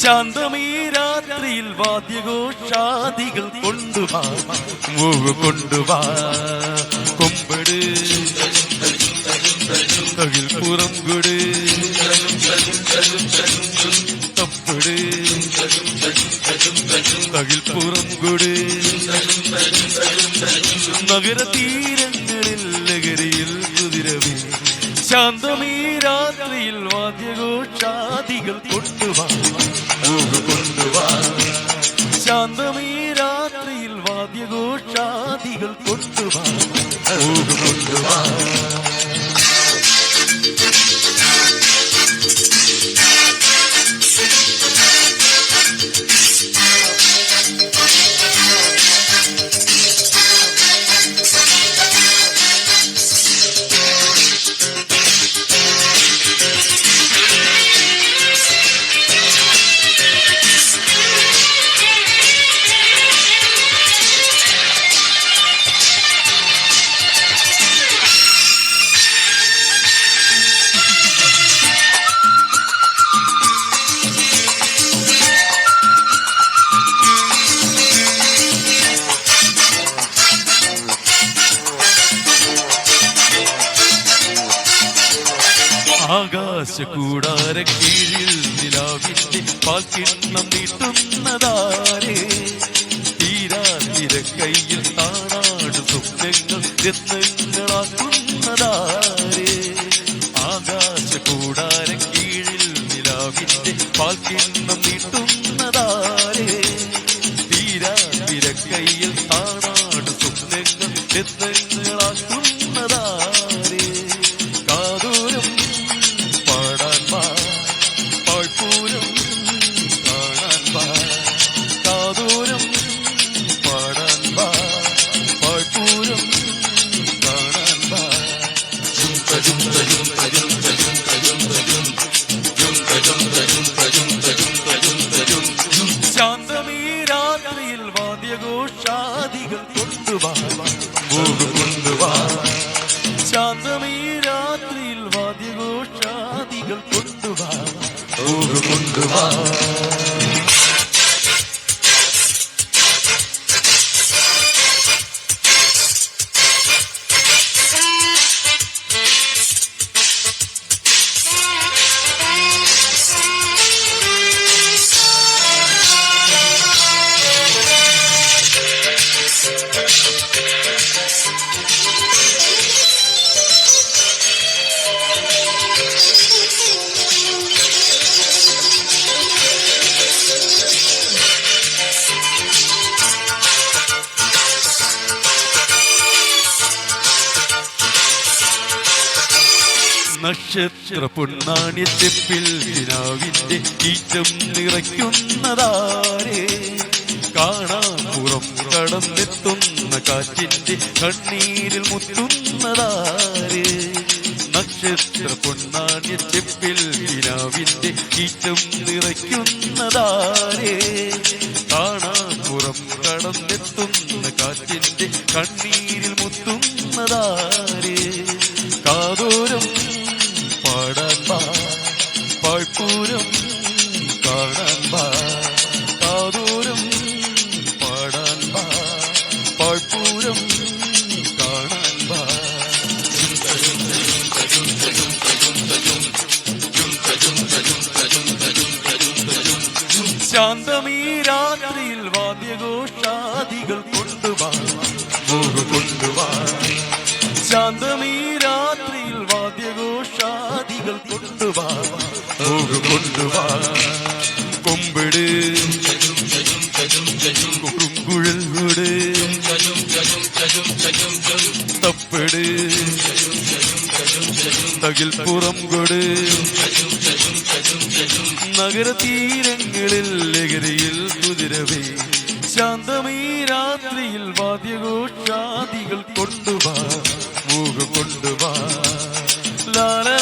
ശാന്തമീ രാത്രിയിൽ വാദ്യഘോഷാദികൾ കൊണ്ടുവാ മൂവ് കൊണ്ടുവാ കൊമ്പട് തകിൽ പുറംകുട് തപ്പട് തകിൽ പുറം കൊട് ശാന്തമീ രാത്രിയിൽ വാദ്യഘോഷാദികൾ കൊണ്ടുവാ. കൊണ്ടുവാ ശാന്തമീ രാത്രിയിൽ വാദ്യഘോഷാദികൾ കൊണ്ടുവാ കൊണ്ടുവാ. ആകാശ കീഴിൽ നിലാവിന്റെ പാൽക്കിണ്ണം നീട്ടുന്നതാരേ തീരാതിര കയ്യിൽ താണാട് സ്വപ്നങ്ങൾ രത്നങ്ങളാക്കുന്നതാരേ? ആകാശ കൂടാര കീഴിൽ നിലാവിന്റെ പാൽക്കിണ്ണം രാത്രിയിൽ വാദ്യഘോഷാദികൾ കൊണ്ടുവാ കൊണ്ടുവാ ശാന്തമീ രാത്രിയിൽ വാദ്യഘോഷാദികൾ കൊണ്ടുവാ കൊണ്ടുവാ നക്ഷത്ര പൊന്നാണ്യത്തെപ്പിൽ കിനാവിന്റെ ഈറ്റം നിറയ്ക്കുന്നതാരേ. പുറം കടന്നെത്തുന്ന കാറ്റിന്റെ കണ്ണീരിൽ മുത്തുന്നതാരേ നക്ഷത്ര പൊന്നാണ്യത്തെപ്പിൽ കിനാവിന്റെ ഈറ്റം നിറയ്ക്കുന്നതാരേ. പുറം കടന്നെത്തുന്ന കാറ്റിന്റെ കണ്ണീരിൽ മുത്തുന്നതാരേ പാഴ്പൂരം കാണാൻ വാ ശാന്തമീ രാത്രിയിൽ വാദ്യഘോഷാദികൾ കൊണ്ടുവാ കൊണ്ടുവാ. ശാന്തമീ രാത്രിയിൽ വാദ്യഘോഷാദികൾ കൊണ്ടുവാ. കൊണ്ടുവാ. തപ്പിട്. തകിൽ പുറം കൊട്. നഗര തീരങ്ങളിൽ ലഹരിയിൽ കുതിരവേ. ശാന്തമീ രാത്രിയിൽ വാദ്യഘോഷാദികൾ കൊണ്ടുവാ. മൂക കൊണ്ടുവാ. ലാല